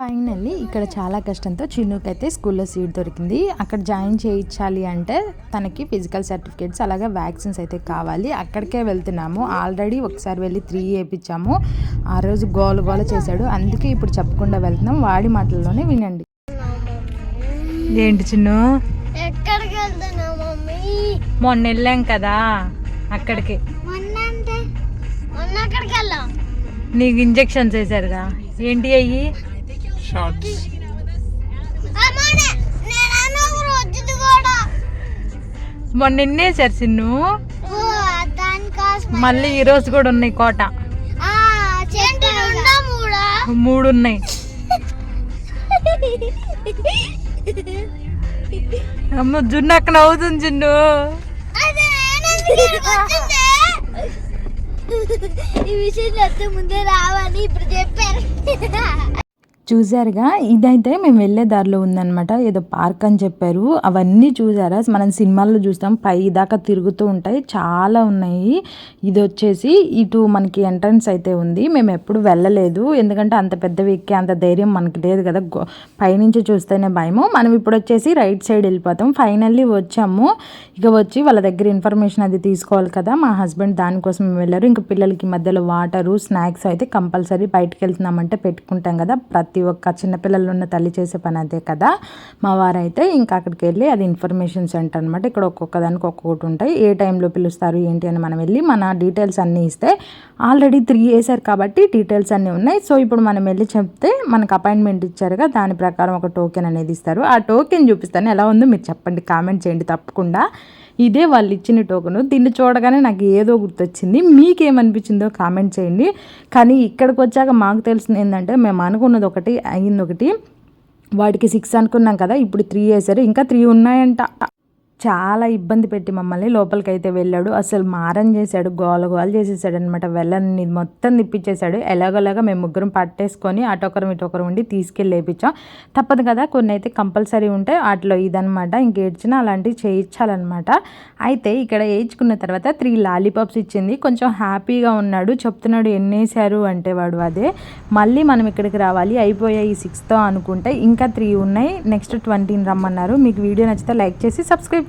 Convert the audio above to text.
Finally ఇక్కడ చాలా కష్టంతో చిన్నుకైతే స్కూల్లో సీట్ దొరికింది. అక్కడ జాయిన్ చేయించాలి అంటే తనకి ఫిజికల్ సర్టిఫికేట్స్ అలాగే వ్యాక్సిన్స్ అయితే కావాలి. అక్కడికే వెళ్తున్నాము. ఆల్రెడీ ఒకసారి వెళ్ళి త్రీ వేయించాము. ఆ రోజు గోల గోల చేశాడు. అందుకే ఇప్పుడు చెప్పకుండా వెళ్తున్నాం. వాడి మాటల్లోనే వినండి. ఏంటి చిన్ను? ఎక్కడికి మొన్న వెళ్ళాం కదా అక్కడికి. నీకు ఇంజెక్షన్స్ వేశారుగా. ఏంటి అయ్యి? కూడా. మొన్న ఎన్నేసారు దానికోసం మళ్ళీ ఈ రోజు కూడా ఉన్నాయి కోట. ఆ చెట్టు రెండా మూడా? మూడు ఉన్నాయి. అమ్మ జున్ను అక్కడ ఇక్కడికి వచ్చింది? ఈ విషయం చెప్తే ముందే రావాలి ఇప్పుడు చెప్పారు. చూసారుగా? ఇదైతే మేము వెళ్ళే దారిలో ఉందన్నమాట. ఏదో పార్క్ అని చెప్పారు. అవన్నీ చూసారా? మనం సినిమాల్లో చూస్తాం. పై దాకా తిరుగుతూ ఉంటాయి. చాలా ఉన్నాయి. ఇది వచ్చేసి ఇటు మనకి ఎంట్రన్స్ అయితే ఉంది. మేము ఎప్పుడు వెళ్ళలేదు. ఎందుకంటే అంత పెద్ద వ్యక్తి అంత ధైర్యం మనకి లేదు కదా. పైనుంచి చూస్తేనే భయము. మనం ఇప్పుడు వచ్చేసి రైట్ సైడ్ వెళ్ళిపోతాం. ఫైనల్లీ వచ్చాము. ఇక వచ్చి వాళ్ళ దగ్గర ఇన్ఫర్మేషన్ అది తీసుకోవాలి కదా. మా హస్బెండ్ దానికోసం వెళ్ళారు. ఇంకా పిల్లలకి మధ్యలో వాటరు స్నాక్స్ అయితే కంపల్సరీ బయటకు వెళ్తున్నామంటే పెట్టుకుంటాం కదా. ప్రతి ప్రతి ఒక్క చిన్నపిల్లలు ఉన్న తల్లి చేసే పని అదే కదా. మా వారైతే ఇంకా అక్కడికి వెళ్ళి అది ఇన్ఫర్మేషన్ సెంటర్ అనమాట ఇక్కడ ఒక్కొక్క దానికి ఒక్కొక్కటి ఉంటాయి. ఏ టైంలో పిలుస్తారు ఏంటి అని మనం వెళ్ళి మన డీటెయిల్స్ అన్నీ ఇస్తే ఆల్రెడీ త్రీ వేసారు కాబట్టి డీటెయిల్స్ అన్నీ ఉన్నాయి. సో ఇప్పుడు మనం వెళ్ళి చెప్తే మనకు అపాయింట్మెంట్ ఇచ్చారుగా దాని ప్రకారం ఒక టోకెన్ అనేది ఇస్తారు. ఆ టోకెన్ చూపిస్తాను. ఎలా ఉందో మీరు చెప్పండి కామెంట్ చేయండి తప్పకుండా. ఇదే వాళ్ళు ఇచ్చిన టోకను. దీన్ని చూడగానే నాకు ఏదో గుర్తొచ్చింది. మీకేమనిపించిందో కామెంట్ చేయండి. కానీ ఇక్కడికి వచ్చాక మాకు తెలిసింది ఏంటంటే మేము అనుకున్నది ఒకటి అయింది ఒకటి. వాటికి సిక్స్ అనుకున్నాం కదా ఇప్పుడు త్రీ వేసారు ఇంకా త్రీ ఉన్నాయంట. చాలా ఇబ్బంది పెట్టి మమ్మల్ని లోపలికి అయితే వెళ్ళాడు. అసలు మారం చేశాడు గోల గోల చేసేసాడు అనమాట వెళ్ళని మొత్తం తిప్పించేశాడు ఎలాగోలాగా మేము ముగ్గురం పట్టేసుకొని అటొకరం ఇటొకరం ఉండి తీసుకెళ్ళి లేపించాం. తప్పదు కదా కొన్ని అయితే కంపల్సరీ ఉంటాయి వాటిలో ఇదనమాట ఇంకేడ్చినా అలాంటివి చేయించాలన్నమాట. అయితే ఇక్కడ వేయించుకున్న తర్వాత త్రీ లాలీపాప్స్ ఇచ్చింది. కొంచెం హ్యాపీగా ఉన్నాడు. చెప్తున్నాడు ఎన్నేసారు అంటే వాడు అదే. మళ్ళీ మనం ఇక్కడికి రావాలి. అయిపోయాయి సిక్స్తో అనుకుంటే ఇంకా త్రీ ఉన్నాయి. నెక్స్ట్ ట్వంటీని రమ్మన్నారు. మీకు వీడియో నచ్చితే లైక్ చేసి సబ్స్క్రైబ్